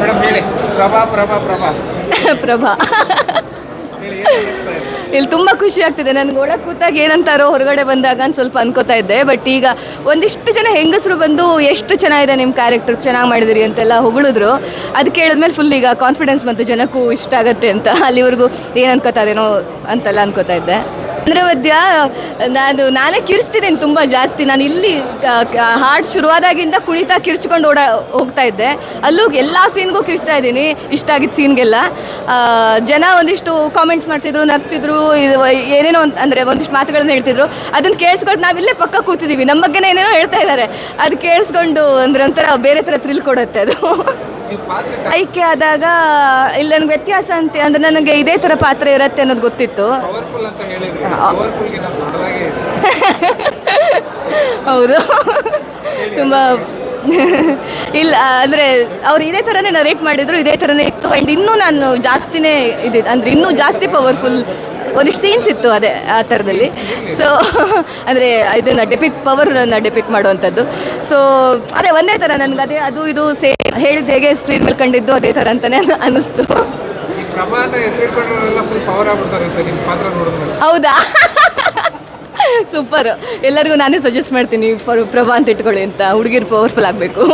Madam ಹೇಳಿ. ಪ್ರಭಾ? ಇಲ್ಲಿ ತುಂಬ ಖುಷಿ ಆಗ್ತಿದೆ. ನನಗೆ ಒಳಗೆ ಕೂತಾಗ ಏನಂತಾರೋ ಹೊರಗಡೆ ಬಂದಾಗ ಅಂತ ಸ್ವಲ್ಪ ಅನ್ಕೋತಾ ಇದ್ದೆ. ಬಟ್ ಈಗ ಒಂದಿಷ್ಟು ಜನ ಹೆಂಗಸರು ಬಂದು ಎಷ್ಟು ಚೆನ್ನಾಗಿದೆ ನಿಮ್ಮ ಕ್ಯಾರೆಕ್ಟರ್ ಚೆನ್ನಾಗಿ ಮಾಡಿದಿರಿ ಅಂತೆಲ್ಲ ಹೊಗಳಿದ್ರು. ಅದು ಕೇಳಿದ್ಮೇಲೆ ಫುಲ್ ಈಗ ಕಾನ್ಫಿಡೆನ್ಸ್ ಬಂತು. ಜನಕ್ಕೂ ಇಷ್ಟ ಆಗತ್ತೆ ಅಂತ. ಅಲ್ಲಿವರೆಗೂ ಏನು ಅನ್ಕೋತಾರೇನೋ ಅಂತೆಲ್ಲ ಅನ್ಕೋತಾ ಇದ್ದೆ. ಅಂದರೆ ಮಧ್ಯ ನಾನು, ನಾನೇ ಕಿರಿಸ್ತಿದ್ದೀನಿ ತುಂಬ ಜಾಸ್ತಿ. ನಾನು ಇಲ್ಲಿ ಹಾಡು ಶುರುವಾದಾಗಿಂದ ಕುಣಿತಾ ಕಿರ್ಚ್ಕೊಂಡು ಓಡಾ, ಹೋಗ್ತಾ ಇದ್ದೆ. ಅಲ್ಲೂ ಎಲ್ಲ ಸೀನ್ಗೂ ಕಿರ್ಚ್ತಾ ಇದ್ದೀನಿ, ಇಷ್ಟ ಆಗಿದ್ದ ಸೀನ್ಗೆಲ್ಲ. ಜನ ಒಂದಿಷ್ಟು ಕಾಮೆಂಟ್ಸ್ ಮಾಡ್ತಿದ್ರು, ನಗ್ತಿದ್ರು ಏನೇನೋ ಅಂತ ಅಂದರೆ ಒಂದಿಷ್ಟು ಮಾತುಗಳನ್ನು ಹೇಳ್ತಿದ್ರು. ಅದನ್ನು ಕೇಳಿಸ್ಕೊಂಡು ನಾವಿಲ್ಲೇ ಪಕ್ಕ ಕೂತಿದ್ದೀವಿ ನಮ್ಮ ಬಗ್ಗೆನೇ ಏನೇನೋ ಹೇಳ್ತಾ ಇದ್ದಾರೆ ಅದು ಕೇಳಿಸ್ಕೊಂಡು ಅಂದರೆ ಒಂಥರ ಬೇರೆ ಥರ ಥ್ರಿಲ್ ಕೊಡುತ್ತೆ ಅದು. ಆಯ್ಕೆ ಆದಾಗ ಇಲ್ಲಿ ನನಗೆ ವ್ಯತ್ಯಾಸ ಅಂತ ಅಂದರೆ ನನಗೆ ಇದೇ ಥರ ಪಾತ್ರ ಇರುತ್ತೆ ಅನ್ನೋದು ಗೊತ್ತಿತ್ತು. ಹೌದು. ತುಂಬ ಇಲ್ಲ ಅಂದರೆ ಅವ್ರು ಇದೇ ಥರನೇ ನರೇಟ್ ಮಾಡಿದ್ರು ಇದೇ ಥರನೇ ಇತ್ತು. ಆ್ಯಂಡ್ ಇನ್ನೂ ನಾನು ಜಾಸ್ತಿನೇ ಇದೆ ಅಂದರೆ ಇನ್ನೂ ಜಾಸ್ತಿ ಪವರ್ಫುಲ್ ಒಂದಿಷ್ಟು ಸೀನ್ಸ್ ಇತ್ತು ಅದೇ ಆ ಥರದಲ್ಲಿ ಸೊ ಅಂದರೆ ಇದನ್ನು ಡೆಪಿಕ್ ಪವರನ್ನು ಡೆಪಿಕ್ ಮಾಡುವಂಥದ್ದು. ಸೊ ಅದೇ ಒಂದೇ ಥರ ನನಗೆ ಅದೇ ಅದು ಇದು ಸೇ ಹೇಳಿದ್ದು ಹೇಗೆ ಸ್ಕ್ರೀನ್ ಮೇಲೆ ಕಂಡಿದ್ದು ಅದೇ ಥರ ಅಂತಲೇ ಅನ್ನಿಸ್ತು. ಹೌದಾ? ಸೂಪರ್ ಎಲ್ಲರಿಗೂ ನಾನೇ ಸಜೆಸ್ಟ್ ಮಾಡ್ತೀನಿ ಪ್ರ- ಪ್ರಭಾ ಅಂತ ಇಟ್ಕೊಳ್ಳಿ ಅಂತ ಹುಡುಗಿರು ಪವರ್ಫುಲ್ ಆಗಬೇಕು.